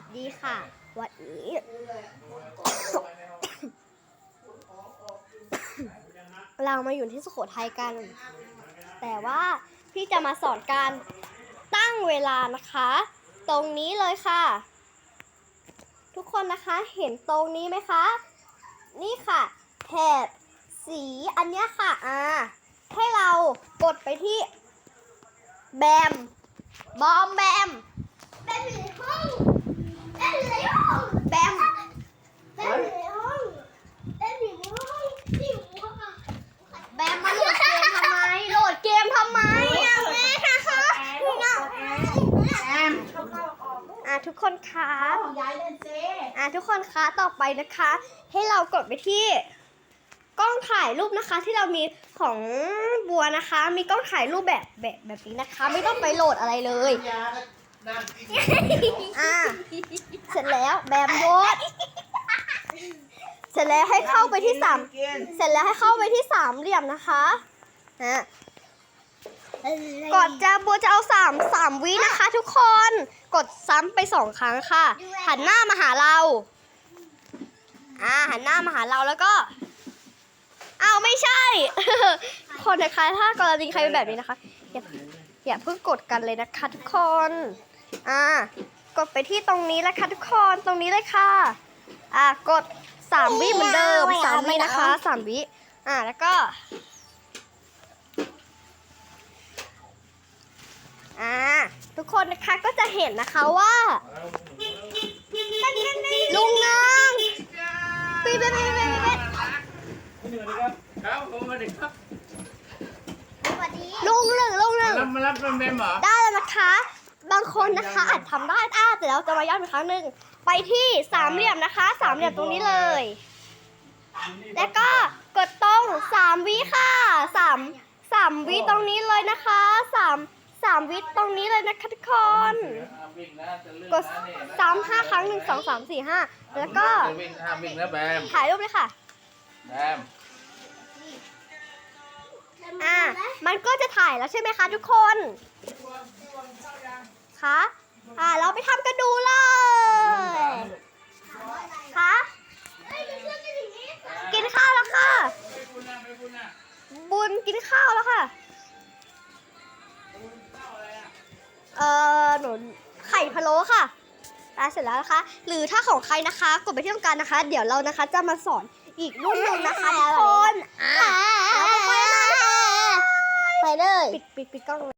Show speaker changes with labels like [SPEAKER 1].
[SPEAKER 1] สดีค่ะ วันนี้ เรามาอยู่ที่สุโขทัยกัน แต่ว่าพี่จะมาสอนการตั้งเวลานะคะ ตรงนี้เลยค่ะ ทุกคนนะคะเห็นตรงนี้ไหมคะ นี่ค่ะแถบสีอันนี้ค่ะอ่าให้เรากดไปที่แบมบอมแบม
[SPEAKER 2] แบมอยู่ในห้อง แบมอยู่ในห้อง
[SPEAKER 1] แบม
[SPEAKER 2] แบมอยู่ในห้องแบมอยู่ในห้องที่หัวค่ะ
[SPEAKER 1] แบมมาโหลดเกมทำไม โหลดเกมทำไมอะแม่นะคะอะทุกคนคะ
[SPEAKER 2] ย้ายเล่นเซ่
[SPEAKER 1] อะทุกคนคะต่อไปนะคะ ให้เรากดไปที่กล้องถ่ายรูปนะคะที่เรามีของบัวนะคะ มีกล้องถ่ายรูปแบบแบบแบบนี้นะคะ ไม่ต้องไปโหลดอะไรเลย
[SPEAKER 3] ยานั่งกิน
[SPEAKER 1] อะ เสร็จแล้วแบมโยดเสร็จแล้วให้เข้าไปที่สามเสร็จแล้วให้เข้าไปที่สามเหลี่ยมนะคะฮะก่อนจะบัวจะเอาสามสามวินะคะ ทุกคนกดซ้ำไปสองครั้งค่ะ หันหน้ามาหาเราอ่าหันหน้ามาหาเราแล้วก็อ้าวไม่ใช่ คนนะคะถ้ากรณีใครเป็นแบบนี้นะคะอย่าอย่าเพิ่งกดกันเลยนะคะทุกคน อ่า กดไปที่ตรงนี้แล้วค่ะทุกคนตรงนี้เลยค่ะ อ่ากดสามวิเหมือนเดิม
[SPEAKER 2] ไม่เอา
[SPEAKER 1] สาม
[SPEAKER 2] ไม่
[SPEAKER 1] วิ
[SPEAKER 2] เอา
[SPEAKER 1] นะคะสามวิอ่าแล้วก็อ่าทุกคนนะคะก็จะเห็นนะคะว่าลุงนางปีเป๊ะเป๊ะเป๊ะเป๊ะ
[SPEAKER 3] ครับผมมาดิครับ
[SPEAKER 2] สวัสดี
[SPEAKER 1] ลุงหนึ่งลุงหนึ่ง
[SPEAKER 3] รับมารับเป็นเมมเหรอ
[SPEAKER 1] ได้แล้วนะคะ บางคนนะคะอาจทำได้อ่าแต่เราจะมาย้ำอีกครั้งหนึ่งไปที่สามเหลี่ยมนะคะ สามเหลี่ยมตรงนี้เลย แล้วก็กดตรงสามวิค่ะสามสามวิตรงนี้เลยนะคะสามสามวิตรงนี้เลยนะคะทุกคน
[SPEAKER 3] วิ่งนะจะเลื่อน
[SPEAKER 1] กดซ้ำห้าครั้งหนึ่งสองสามสี่ห้าแล้วก็
[SPEAKER 3] จะวิ่งห้ามวิ่งนะแบม
[SPEAKER 1] ถ่ายรูปเลยค่ะ
[SPEAKER 3] แบม
[SPEAKER 1] อ่ามันก็จะถ่ายแล้วใช่ไหมคะทุกคน คะ อ่า เราไปทำกันดูเลย คะ
[SPEAKER 2] เฮ้ยเพื่อนกันอย่างนี้
[SPEAKER 1] กินข้าวแล้วค่ะ
[SPEAKER 3] ไม่พูดนะไม่พูดนะ
[SPEAKER 1] บุญกินข้าวแล้วค่ะ เอ่อหนูไข่พะโล้ค่ะได้เสร็จแล้วนะคะ หรือถ้าของใครนะคะ กดไปที่ตรงกลางนะคะ เดี๋ยวเรานะคะจะมาสอนอีกรุ่นหนึ่งนะคะทุกคนอ่า
[SPEAKER 2] ไปเลย
[SPEAKER 1] ปิดปิดปิดกล้องเลย